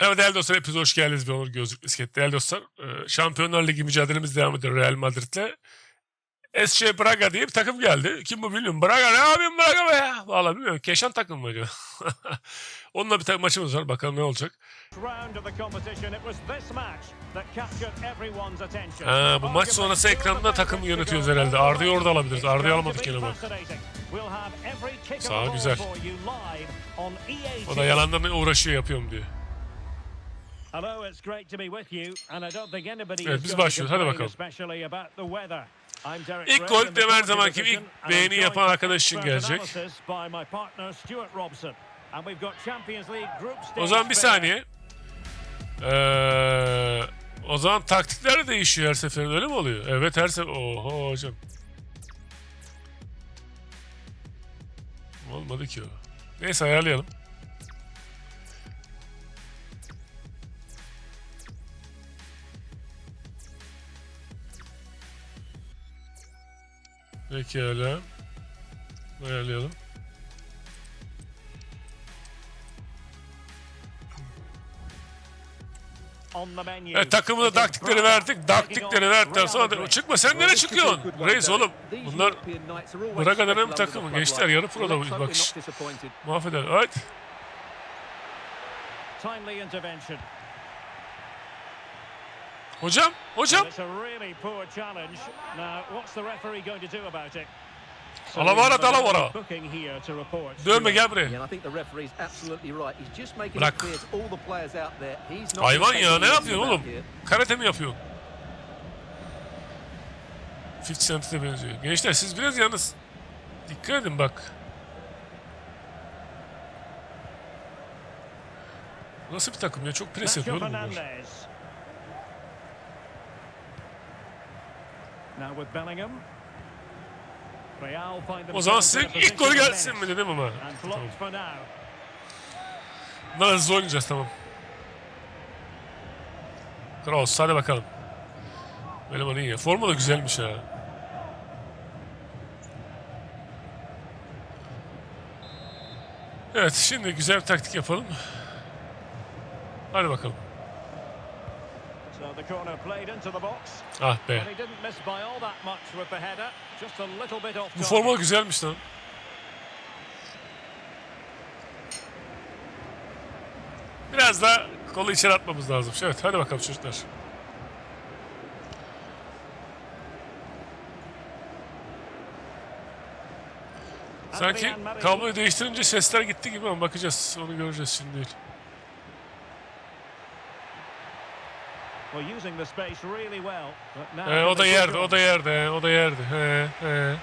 Evet değerli dostlar hepiniz hoş geldiniz. Ben Onur Gözlük Bisiklet. Değerli dostlar e, Şampiyonlar Ligi mücadelemiz devam ediyor Real Madrid'le. SC Braga diye bir takım geldi. Kim bu bilmiyorum. Braga ne yapayım Braga be ya? Valla bilmiyorum. Keşan takım mı acaba? Onunla bir tane maçımız var. Bakalım ne olacak. Ha, bu maç sonrası ekranda takımı yönetiyoruz herhalde. Arda'yı orada alabiliriz. Arda'yı alamadık yine bak. Sağ güzel. E O da yalandan uğraşıyor yapıyorum diyor. Evet biz başlıyoruz. Hadi bakalım. İlk gol de her zamanki ilk beğeni yapan arkadaş için gelecek. O zaman bir saniye. Ee, o zaman taktikler de değişiyor her seferinde öyle mi oluyor? Evet her sefer. Oho hocam. Olmadı ki o. Neyse ayarlayalım. Pekala. Ayarlayalım. Evet takımına taktikleri verdik. Taktikleri verdikten sonra da çıkma sen nereye çıkıyorsun? Reis oğlum. Bunlar Braga'dan hem takımı. Gençler yarı proda bu bak. şş, Mahveder. İntervention. Hocam. Hocam. It's a really poor challenge. Now, what's the referee going to do about it? Alavara dalavara. Booking here to report. Dönme gel buraya. Yeah, and I think the referee's absolutely right. He's just making Bırak. it clear to all the players out there. He's not Hayvan ya ne yapıyorsun oğlum? Karate mi yapıyorsun? 50 Cent'e benziyor. Gençler siz biraz yalnız dikkat edin bak. Nasıl bir takım ya? Çok pres yapıyor oğlum bunlar. Fernandez. Now with Bellingham. Real find O zaman sizin ilk gol gelsin mi dedim ama. Tamam. Daha hızlı oynayacağız tamam. Kroos hadi bakalım. Eleman iyi. Forma da güzelmiş ha. Evet şimdi güzel bir taktik yapalım. Hadi bakalım. The corner played into the box. Ah be. But he didn't miss by all that much with the header. Just a little bit off Bu forma güzelmiş lan. Biraz da kolu içeri atmamız lazım. Evet hadi bakalım çocuklar. Sanki kabloyu değiştirince sesler gitti gibi ama bakacağız. Onu göreceğiz şimdi değil. Well, using the space really well. But now He, can o da yerde, o da yerde, he, o da yerde. He, he.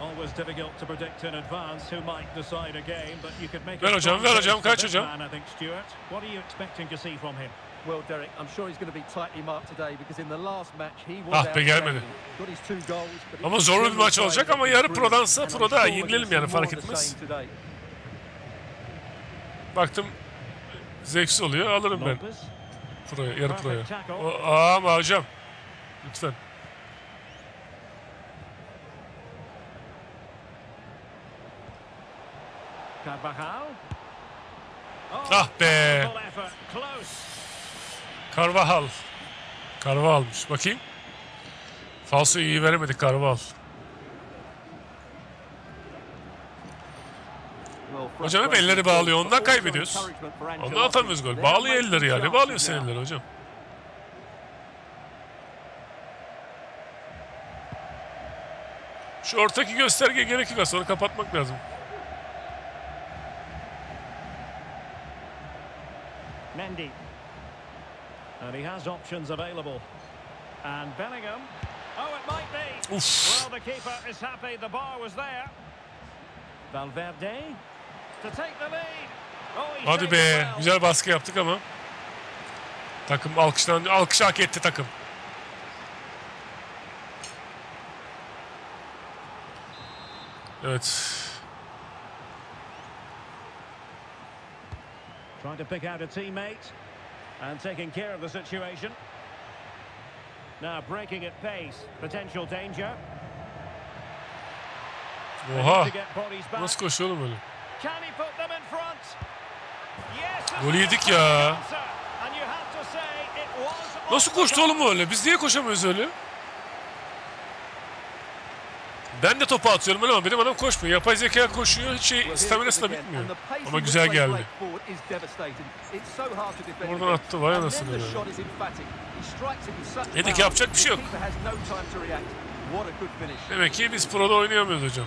Always difficult to predict in advance who might decide a game, but you could make Ver hocam, ver hocam, kaç hocam? man, I think, Stuart. What are you expecting to see from him? Well, Derek, I'm sure he's going to be tightly marked today because in the last match he was Ah be, gelmedi. outstanding. Got his two goals, but Ama zorlu bir maç olacak ama yarı prodansa proda yenilelim yani fark etmez. Baktım zevksiz oluyor alırım ben proya, yarı proya. Aa, ama hocam. Lütfen. Oh, Ah be. Carvajal. Carvajal'mış. Bakayım. Falsoyu iyi veremedik Carvajal. Well, Hocam hep elleri bağlıyor. Ondan kaybediyoruz. Ondan atamıyoruz gol. Bağlıyor elleri ya. Ne bağlıyor sen elleri hocam? Şu ortaki gösterge gerek yok. Sonra kapatmak lazım. Mendy. And he has options available. And Bellingham. Oh, it might be. Well, the keeper is happy the bar was there. Valverde Hadi saved be. Güzel baskı yaptık ama. Takım alkışlan alkış hak etti takım. Evet. Trying to pick out a teammate and taking care of the situation. Now breaking at pace. Potential danger. Oha. Nasıl koşuyor oğlum öyle? Can he put them Gol yedik ya. Nasıl koştu oğlum öyle? Biz niye koşamıyoruz öyle? Ben de topu atıyorum öyle ama benim adam koşmuyor. Yapay zeka koşuyor. Hiç şey, staminası da bitmiyor. Ama güzel geldi. Oradan attı, vay anasını ya. Dedik, yapacak bir şey yok. Demek ki biz pro'da oynayamıyoruz hocam.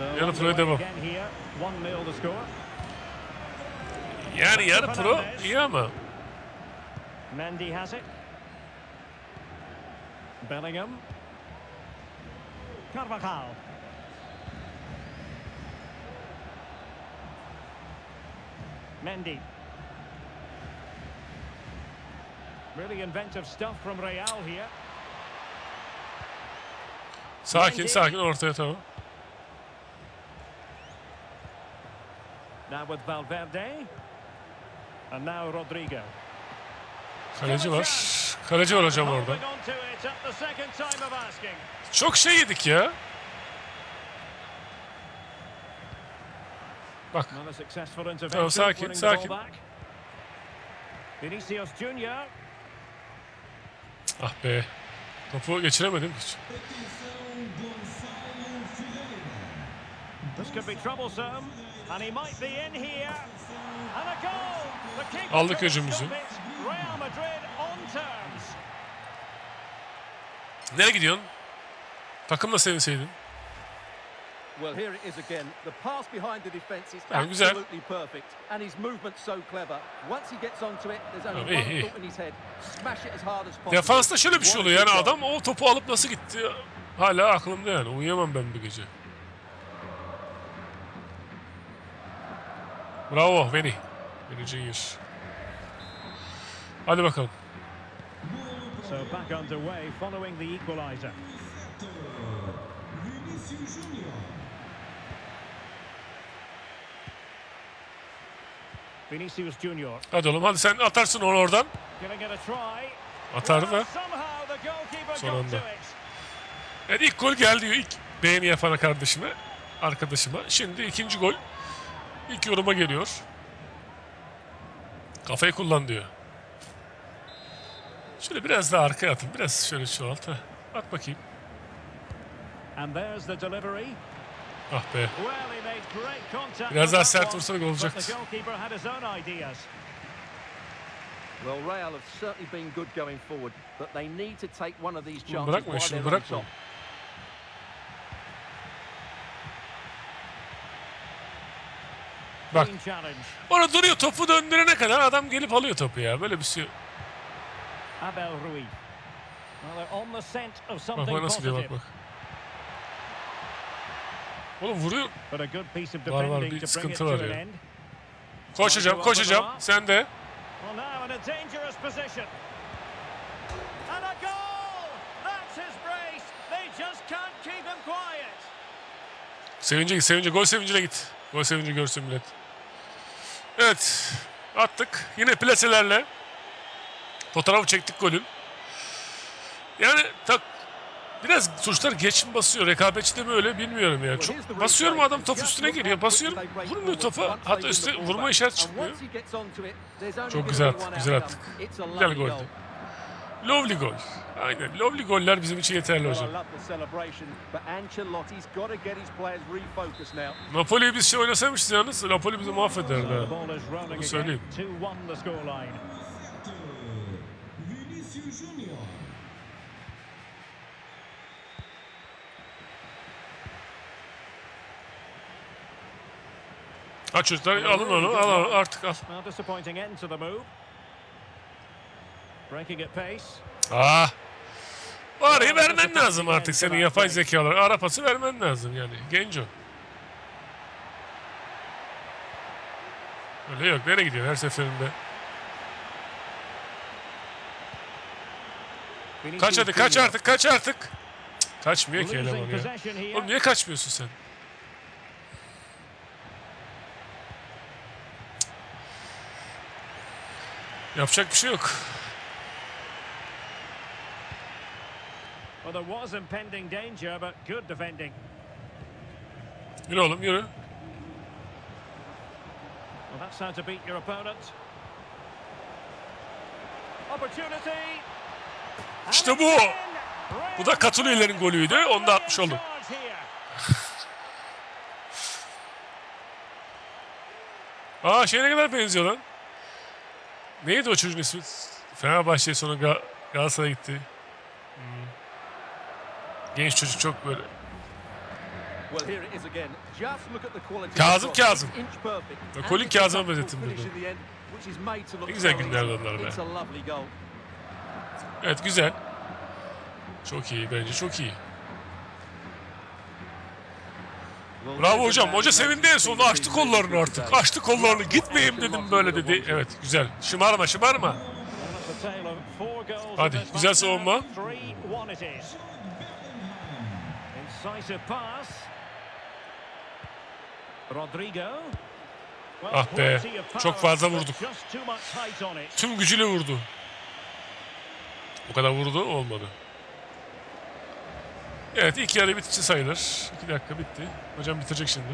Yarı devam. Yani yarı pro iyi ama. Mendy has it. Bellingham. Carvajal. Mendy. Really inventive stuff from Real here. Sakin sakin ortaya tamam. Now with Valverde. And now Rodrigo. Kaleci var. Kaleci var hocam orada. Çok şey yedik ya. Bak. Tamam, sakin, sakin. Vinicius Junior. ah be. Topu geçiremedim hiç. This could be troublesome. And he might be in here. And a goal. The keeper Aldık terms. Nereye gidiyorsun? Takımla sevinseydin. Well, here it is again. The pass behind the defence is güzel. absolutely perfect, and his movement so clever. Once he gets onto it, there's only iyi, one thought in his head: smash it as hard as possible. Defansta şöyle bir şey oluyor yani adam o topu alıp nasıl gitti hala aklımda yani. Uyuyamam ben bu gece. Bravo Veni. Veni Junior. Hadi bakalım. So back underway following the equaliser. Vinicius Junior Hadi oğlum hadi sen atarsın onu oradan. Atardı da. Son anda. Evet ilk gol geldi diyor ilk beğeni yapan kardeşime. Arkadaşıma. Şimdi ikinci gol. İlk yoruma geliyor. Kafayı kullan diyor. Şöyle biraz daha arkaya atın. Biraz şöyle çoğalt. heh. At bakayım. And there's the delivery. Ah be. Well, he made great contact. Biraz daha sert vursa gol olacaktı. Well, Real have certainly been good going forward, but they need to take one of these chances while şunu they're Bak. Orada duruyor topu döndürene kadar adam gelip alıyor topu ya. Böyle bir şey. Bak bak nasıl diyor bak bak. Oğlum vuruyor. Var, var, bir sıkıntı var ya. Koşacağım koşacağım. Sen de. Sevince git sevince. Gol sevincine git. Gol sevinci görsün millet. Evet. Attık. Yine plaselerle. Fotoğrafı çektik golün. Yani tak biraz suçlar geç mi basıyor? Rekabetçi de mi öyle bilmiyorum yani. Çok basıyorum adam top üstüne geliyor. Basıyorum vurmuyor topa. Hatta üstüne vurma işareti çıkmıyor. Çok güzel attık, güzel attık. Güzel goldü. Lovely gol. Aynen. Lovely goller bizim için yeterli hocam. Napoli'yi biz şey oynasamışız yalnız. Napoli bizi mahvederdi Bunu söyleyeyim. 2-1 the scoreline. Ha çocuklar alın onu. Al, al artık al. Well, disappointing end to the move. Breaking at pace. Ah. O arayı vermen lazım artık senin yapay zekalar. Ara pası vermen lazım yani. Genco. Öyle yok. Nereye gidiyor her seferinde? Kaç hadi kaç artık kaç artık. Cık, Kaçmıyor ki eleman ya. Oğlum niye kaçmıyorsun sen? Yapacak bir şey yok. Well, there was impending danger, but good defending. Yürü oğlum yürü. Well, that's how to beat your opponent. Opportunity. İşte bu. Bu da Katuni'lerin golüydü. Onu da atmış oldum. Aa şey ne kadar benziyor lan. Neydi o çocuğun ismi? Fenerbahçe'ye sonra Ga Galatasaray'a gitti. Genç çocuk çok böyle. Kazım. Kazım. A Kazım'a benzettim burada. Ne güzel günlerdi onlar be. Evet güzel. Çok iyi bence çok iyi. Bravo hocam. Hoca sevindi en sonunda. Açtı kollarını artık. Açtı kollarını. Gitmeyeyim dedim böyle dedi. Evet güzel. Şımarma şımarma. Hadi, güzel savunma. Now. 3-1 it is. Incisive pass. Rodrigo. Ah be, çok fazla vurduk. Tüm gücüyle vurdu. O kadar vurdu olmadı. Evet ilk yarı bitti sayılır. İki dakika bitti. Hocam bitirecek şimdi.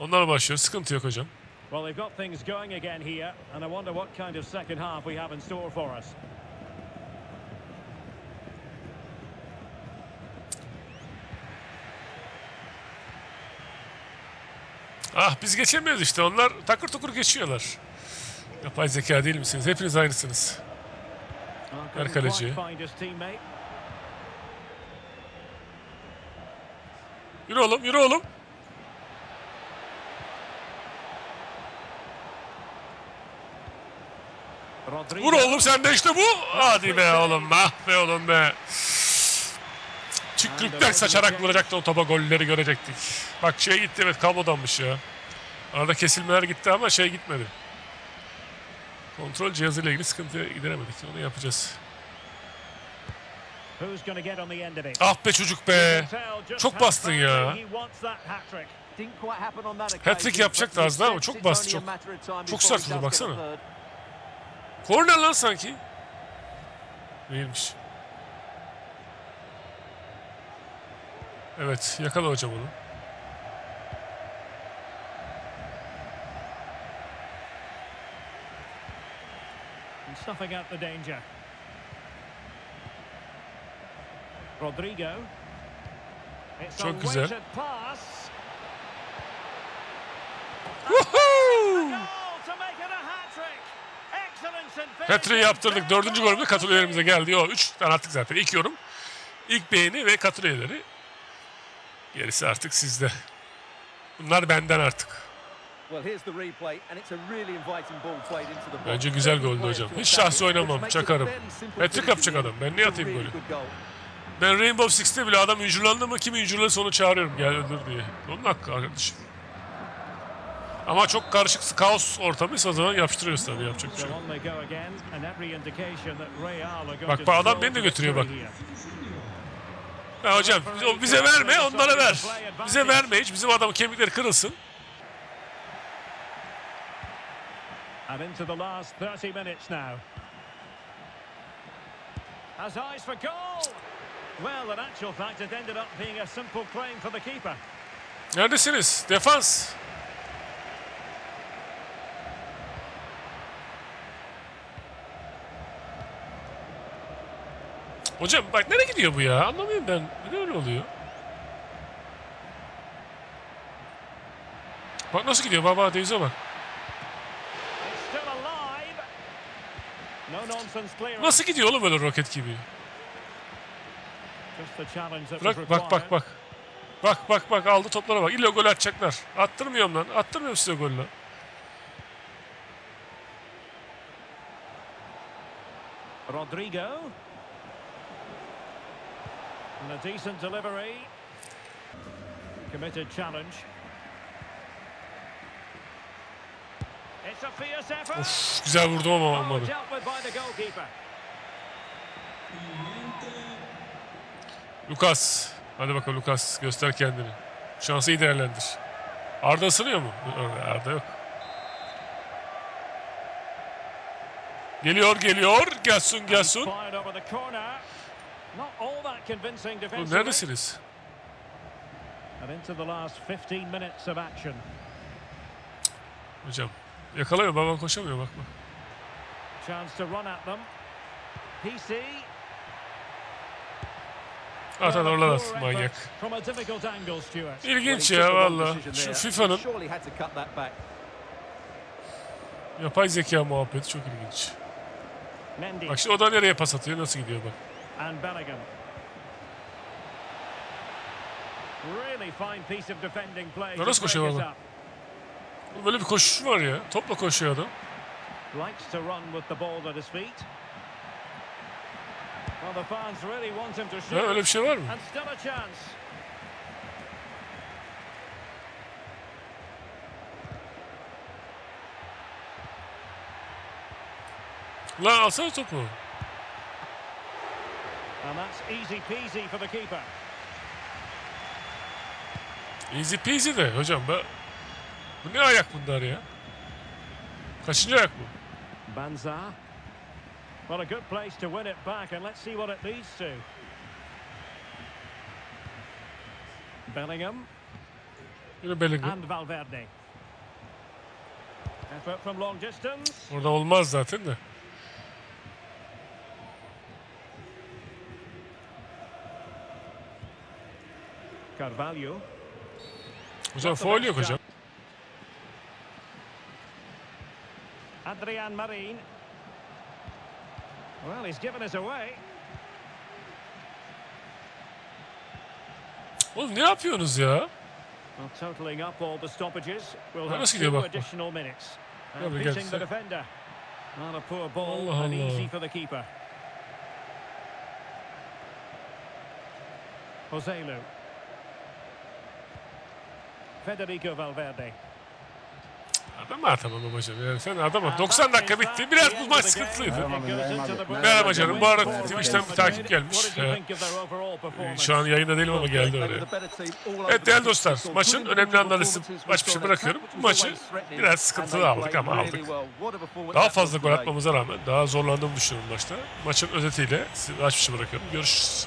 Onlar başlıyor. Sıkıntı yok hocam. Well, they've got things going again here, and I wonder what kind of second half we have in store for us. Ah biz geçemiyoruz işte. Onlar takır tukur geçiyorlar. Yapay zeka değil misiniz? Hepiniz aynısınız. Couldn't kaleci. Yürü oğlum, yürü oğlum. Vur oğlum sen de işte bu. Hadi be oğlum. Ah be oğlum be. Çıkrükler saçarak vuracaktı o topa golleri görecektik. Bak şey gitti evet kablodanmış ya. Arada kesilmeler gitti ama şey gitmedi. Kontrol cihazıyla ilgili sıkıntıya gideremedik. Onu yapacağız. Who's going to get on the end of it? Ah be çocuk be. Çok bastın ya. Hat-trick yapacaktı az daha ama çok bastı, çok. Çok sert vurdu, baksana. Korner lan sanki. Değilmiş. Evet yakala hocam onu. And snuffing out the danger. Rodrigo. It's Çok güzel. weighted pass. Woohoo! Goal to make it a hat-trick. Excellence in finishing. Hat-trick yaptırdık. Dördüncü golümüz katılıyorlarımıza geldi. O üç tane attık zaten. İlk yorum. ilk beğeni ve katıl üyeleri. Gerisi artık sizde. Bunlar benden artık. Bence güzel goldü hocam. Hiç şahsi oynamam, çakarım. finish yapacak adam. Ben niye atayım golü? Ben Rainbow Six'te bile adam injurlandı mı kim injurlanırsa onu çağırıyorum gel öldür diye. Onun hakkı arkadaşım. Ama çok karışık kaos ortamıysa o zaman yapıştırıyoruz tabii yapacak bir şey Bak, bak, adam beni de götürüyor bak. Ya hocam o bize verme onlara ver. Bize verme hiç bizim adamın kemikleri kırılsın. And into the last 30 minutes now. Has eyes for goal. Well, in actual fact, it ended up being a simple claim for the keeper. Neredesiniz? Defans. Hocam bak nereye gidiyor bu ya? Anlamıyorum ben. Neden öyle oluyor? Bak nasıl gidiyor baba Davies'e bak. Nasıl gidiyor oğlum böyle roket gibi? Bırak bak bak bak. Bak bak bak aldı toplara bak. İlla gol atacaklar. Attırmıyorum lan. Attırmıyorum size gol lan. Rodrigo. And a decent delivery. Committed challenge. It's a fierce effort. Uf, güzel vurdum ama olmadı. Lukas. Hadi bakalım Lukas göster kendini. Şansı iyi değerlendir. Arda ısınıyor mu? Arda yok. Geliyor geliyor. Gelsun gelsun. Oğlum defensively. neredesiniz? And into the last 15 minutes of action. Hocam Yakalamıyor baban koşamıyor bakma. Chance to run at them. PC. At at oradan at manyak. From a difficult angle, Stuart. İlginç ya valla. Şu. FIFA'nın yapay zeka muhabbeti çok ilginç. Bak şimdi o da nereye pas atıyor nasıl gidiyor bak. And Bellingham. Really fine piece of defending play. Nasıl koşuyor valla? Böyle bir koşuş var ya. Topla koşuyor adam. Likes to run with the ball at his feet. Well, the fans really want him to shoot. öyle bir şey var mı? And still a chance. Lan alsana topu. And that's easy peasy for the keeper. Easy peasy de hocam be. Bu ne ayak bunlar ya? Kaçıncı ayak bu? Banza. Well, a good place to win it back, and let's see what it leads to. Bellingham Yine Bellingham. and Valverde. Effort from long distance. Orada olmaz zaten de. Carvalho. Hocam foul yok hocam. Adrian Marin. Well, he's given us away. Oğlum ne yapıyorsunuz ya? Well, totaling up all the stoppages, we'll have two additional minutes. And beating the defender. Not a poor ball Allah and easy for the keeper. Joselu. Federico Valverde. Adam atamam hocam. Yani sen adam at. 90 dakika bitti. Biraz bu maç sıkıntılıydı. Merhaba canım. Bu arada Twitch'ten bir takip gelmiş. Ee, Şu an yayında değilim ama geldi oraya. Evet değerli dostlar, maçın önemli analizi baş başa bırakıyorum. Bu maçı biraz sıkıntılı aldık ama aldık. Daha fazla gol atmamıza rağmen daha zorlandığımı düşünüyorum maçta. Maçın özetiyle sizi baş başa bırakıyorum. Görüşürüz.